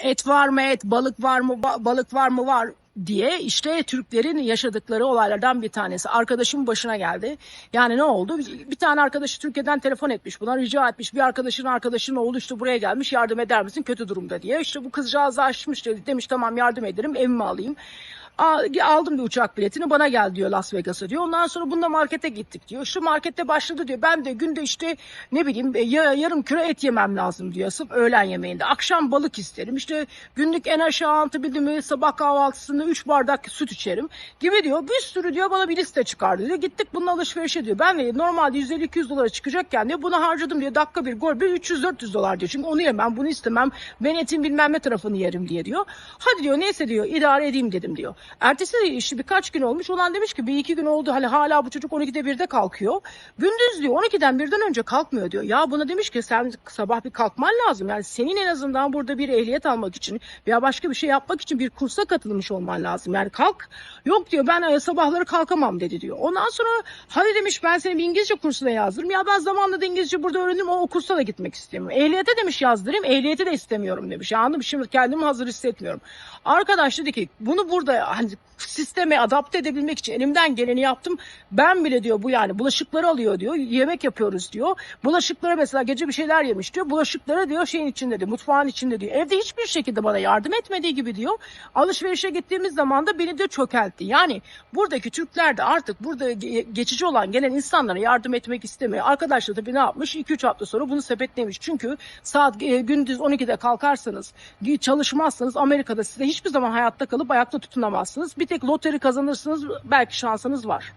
et var mı et, balık var mı ba- balık var mı var diye işte Türklerin yaşadıkları olaylardan bir tanesi. Arkadaşımın başına geldi. Yani ne oldu? Bir tane arkadaşı Türkiye'den telefon etmiş buna rica etmiş. Bir arkadaşın arkadaşının oğlu işte buraya gelmiş yardım eder misin kötü durumda diye. İşte bu kızcağız açmış dedi. Demiş tamam yardım ederim evimi alayım. Al- Aldım bir uçak biletini bana gel diyor Las Vegas'a diyor. Ondan sonra bununla markete gittik diyor. Şu markette başladı diyor. Ben de günde işte ne bileyim e, ya- yarım kilo et yemem lazım diyor. Sırf öğlen yemeğinde. Akşam balık isterim. İşte günlük en aşağı antabildim mi sabah kahvaltısında 3 bardak süt içerim gibi diyor. Bir sürü diyor bana bir liste çıkardı diyor. Gittik bunun alışverişe diyor. Ben de normalde 150-200 dolara çıkacakken diyor bunu harcadım diyor. Dakika bir gol bir 300-400 dolar diyor. Çünkü onu yemem bunu istemem. Ben etin bilmem ne tarafını yerim diye diyor. Hadi diyor neyse diyor idare edeyim dedim diyor. Ertesi işte birkaç gün olmuş. Olan demiş ki bir iki gün oldu. Hani hala bu çocuk 12'de 1'de kalkıyor. Gündüz diyor 12'den 1'den önce kalkmıyor diyor. Ya buna demiş ki sen sabah bir kalkman lazım. Yani senin en azından burada bir ehliyet almak için veya başka bir şey yapmak için bir kursa katılmış olman lazım. Yani kalk. Yok diyor ben e, sabahları kalkamam dedi diyor. Ondan sonra hadi demiş ben seni bir İngilizce kursuna yazdırırım. Ya ben zamanla da İngilizce burada öğrendim o, o kursa da gitmek istemiyorum. Ehliyete demiş yazdırayım. Ehliyeti de istemiyorum demiş. Anladın mı? Şimdi kendimi hazır hissetmiyorum. Arkadaş dedi ki bunu burada hani sisteme adapte edebilmek için elimden geleni yaptım. Ben bile diyor bu yani bulaşıkları alıyor diyor. Yemek yapıyoruz diyor. Bulaşıklara mesela gece bir şeyler yemiş diyor. Bulaşıkları diyor şeyin içinde diyor. Mutfağın içinde diyor. Evde hiçbir şekilde bana yardım etmediği gibi diyor. Alışverişe gittiğimiz zaman da beni de çökeltti. Yani buradaki Türkler de artık burada ge- geçici olan gelen insanlara yardım etmek istemiyor. Arkadaşlar tabii ne yapmış? 2-3 hafta sonra bunu sepetlemiş. Çünkü saat e, gündüz 12'de kalkarsanız çalışmazsanız Amerika'da size hiçbir zaman hayatta kalıp ayakta tutunamazsınız. Bir tek loteri kazanırsınız belki şansınız var.